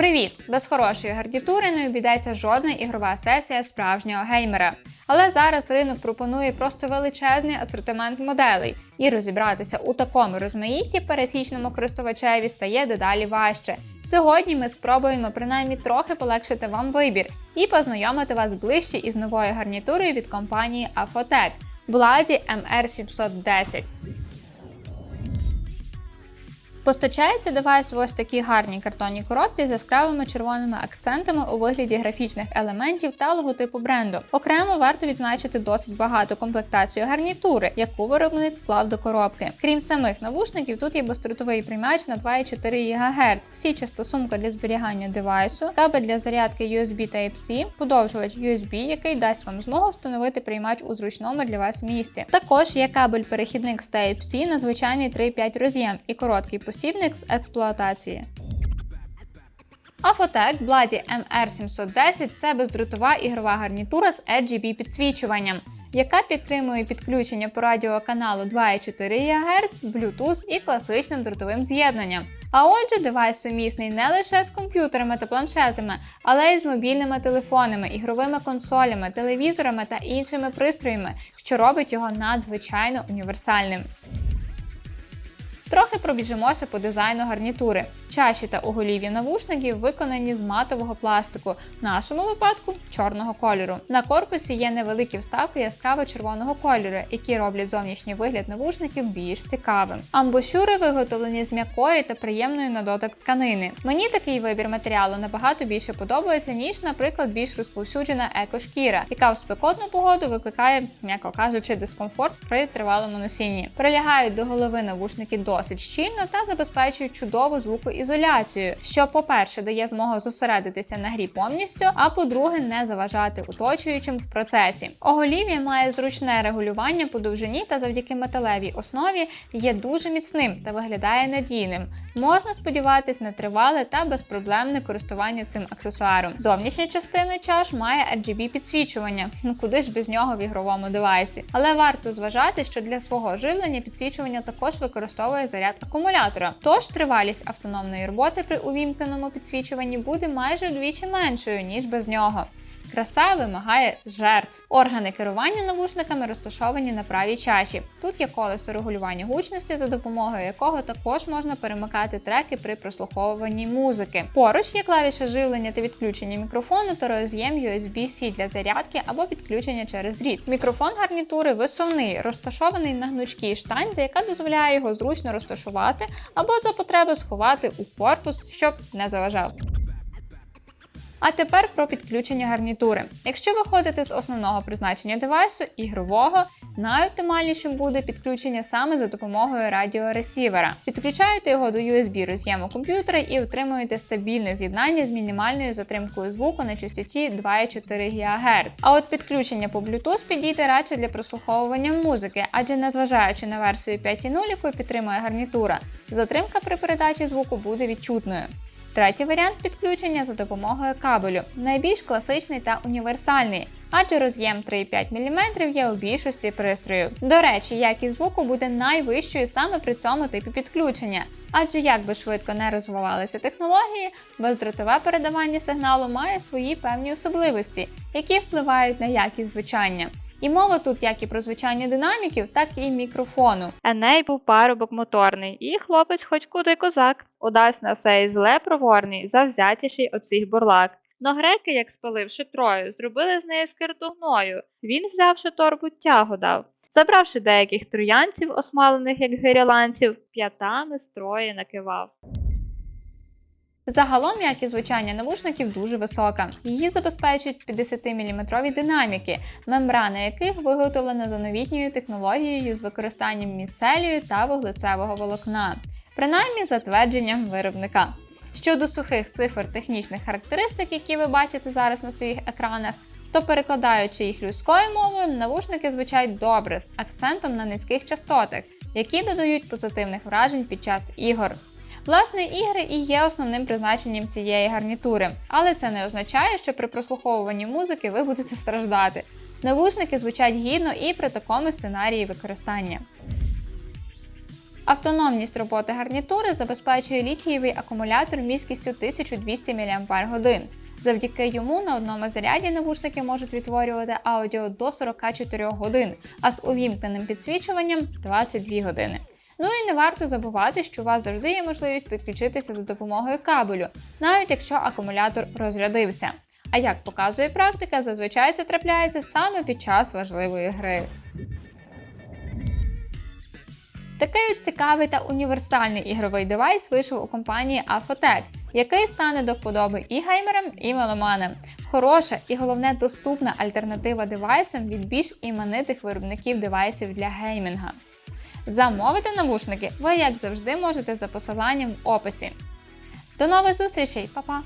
Привіт! Без хорошої гарнітури не обійдеться жодна ігрова сесія справжнього геймера. Але зараз ринок пропонує просто величезний асортимент моделей, і розібратися у такому розмаїтті пересічному користувачеві стає дедалі важче. Сьогодні ми спробуємо принаймні трохи полегшити вам вибір і познайомити вас ближче із новою гарнітурою від компанії Afotec Blady MR710. Постачається девайс в ось такій гарній картонній коробці з яскравими червоними акцентами у вигляді графічних елементів та логотипу бренду. Окремо варто відзначити досить багато комплектацію гарнітури, яку виробник вклав до коробки. Крім самих навушників, тут є бездротовий приймач на 2,4 ГГц, січаста сумка для зберігання девайсу, кабель для зарядки USB Type-C, подовжувач USB, який дасть вам змогу встановити приймач у зручному для вас місці. Також є кабель-перехідник з Type-C на звичайний 3,5 роз'єм і короткий посібник з експлуатації. Afotec Bloody MR710 це бездротова ігрова гарнітура з RGB підсвічуванням, яка підтримує підключення по радіоканалу 2,4 ГГц, Bluetooth і класичним дротовим з'єднанням. А отже, девайс сумісний не лише з комп'ютерами та планшетами, але й з мобільними телефонами, ігровими консолями, телевізорами та іншими пристроями, що робить його надзвичайно універсальним. Трохи пробіжимося по дизайну гарнітури. Чаші та оголів'я навушників виконані з матового пластику, в нашому випадку чорного кольору. На корпусі є невеликі вставки яскраво червоного кольору, які роблять зовнішній вигляд навушників більш цікавим. Амбушюри виготовлені з м'якої та приємної на дотик тканини. Мені такий вибір матеріалу набагато більше подобається, ніж, наприклад, більш розповсюджена екошкіра, яка в спекотну погоду викликає, м'яко кажучи, дискомфорт при тривалому носінні. Прилягають до голови навушники досить щільно та забезпечують чудову звукоізоляцію, що, по-перше, дає змогу зосередитися на грі повністю, а по-друге, не заважати оточуючим в процесі. Оголів'я має зручне регулювання по довжині та завдяки металевій основі є дуже міцним та виглядає надійним. Можна сподіватись на тривале та безпроблемне користування цим аксесуаром. Зовнішня частина чаш має RGB підсвічування. Ну куди ж без нього в ігровому девайсі? Але варто зважати, що для свого живлення підсвічування також використовує заряд акумулятора. Тож тривалість автономної роботи при увімкненому підсвічуванні буде майже вдвічі меншою ніж без нього. Краса вимагає жертв. Органи керування навушниками розташовані на правій чаші. Тут є колесо регулювання гучності, за допомогою якого також можна перемикати треки при прослуховуванні музики. Поруч є клавіша живлення та відключення мікрофону та роз'єм USB-C для зарядки або підключення через дріт. Мікрофон гарнітури висувний, розташований на гнучкій штанзі, яка дозволяє його зручно розташувати або за потреби сховати у корпус, щоб не заважав. А тепер про підключення гарнітури. Якщо виходити з основного призначення девайсу, ігрового, найоптимальнішим буде підключення саме за допомогою радіоресівера. Підключаєте його до USB роз'єму комп'ютера і отримуєте стабільне з'єднання з мінімальною затримкою звуку на частоті 2,4 ГГц. А от підключення по Bluetooth підійде радше для прослуховування музики, адже незважаючи на версію 5.0, яку підтримує гарнітура, затримка при передачі звуку буде відчутною. Третій варіант підключення за допомогою кабелю, найбільш класичний та універсальний, адже роз'єм 3,5 мм є у більшості пристроїв. До речі, якість звуку буде найвищою саме при цьому типі підключення, адже як би швидко не розвивалися технології, бездротове передавання сигналу має свої певні особливості, які впливають на якість звучання. І мова тут як і про звучання динаміків, так і мікрофону. Еней був парубок моторний, і хлопець хоч куди козак. Удасть на сей зле проворний, завзятіший всіх бурлак. Но греки, як спаливши трою, зробили з неї скирту гною. Він, взявши торбу, тягу дав. Забравши деяких троянців, осмалених як гиряланців, п'ятами строї накивав. Загалом якість звучання навушників дуже висока. Її забезпечують 50-мм динаміки, мембрана яких виготовлена за новітньою технологією з використанням міцелію та вуглецевого волокна, принаймні за твердженням виробника. Щодо сухих цифр технічних характеристик, які ви бачите зараз на своїх екранах, то перекладаючи їх людською мовою, навушники звучать добре з акцентом на низьких частотах, які додають позитивних вражень під час ігор. Власне, ігри і є основним призначенням цієї гарнітури, але це не означає, що при прослуховуванні музики ви будете страждати. Навушники звучать гідно і при такому сценарії використання. Автономність роботи гарнітури забезпечує літієвий акумулятор міськістю 1200 мАч. Завдяки йому на одному заряді навушники можуть відтворювати аудіо до 44 годин, а з увімкненим підсвічуванням 22 години. Ну і не варто забувати, що у вас завжди є можливість підключитися за допомогою кабелю, навіть якщо акумулятор розрядився. А як показує практика, зазвичай це трапляється саме під час важливої гри. Такий от цікавий та універсальний ігровий девайс вийшов у компанії Afotec, який стане до вподоби і геймерам, і меломанам. Хороша і головне доступна альтернатива девайсам від більш іменитих виробників девайсів для геймінга. Замовити навушники ви, як завжди, можете за посиланням в описі. До нових зустрічей, Па-па!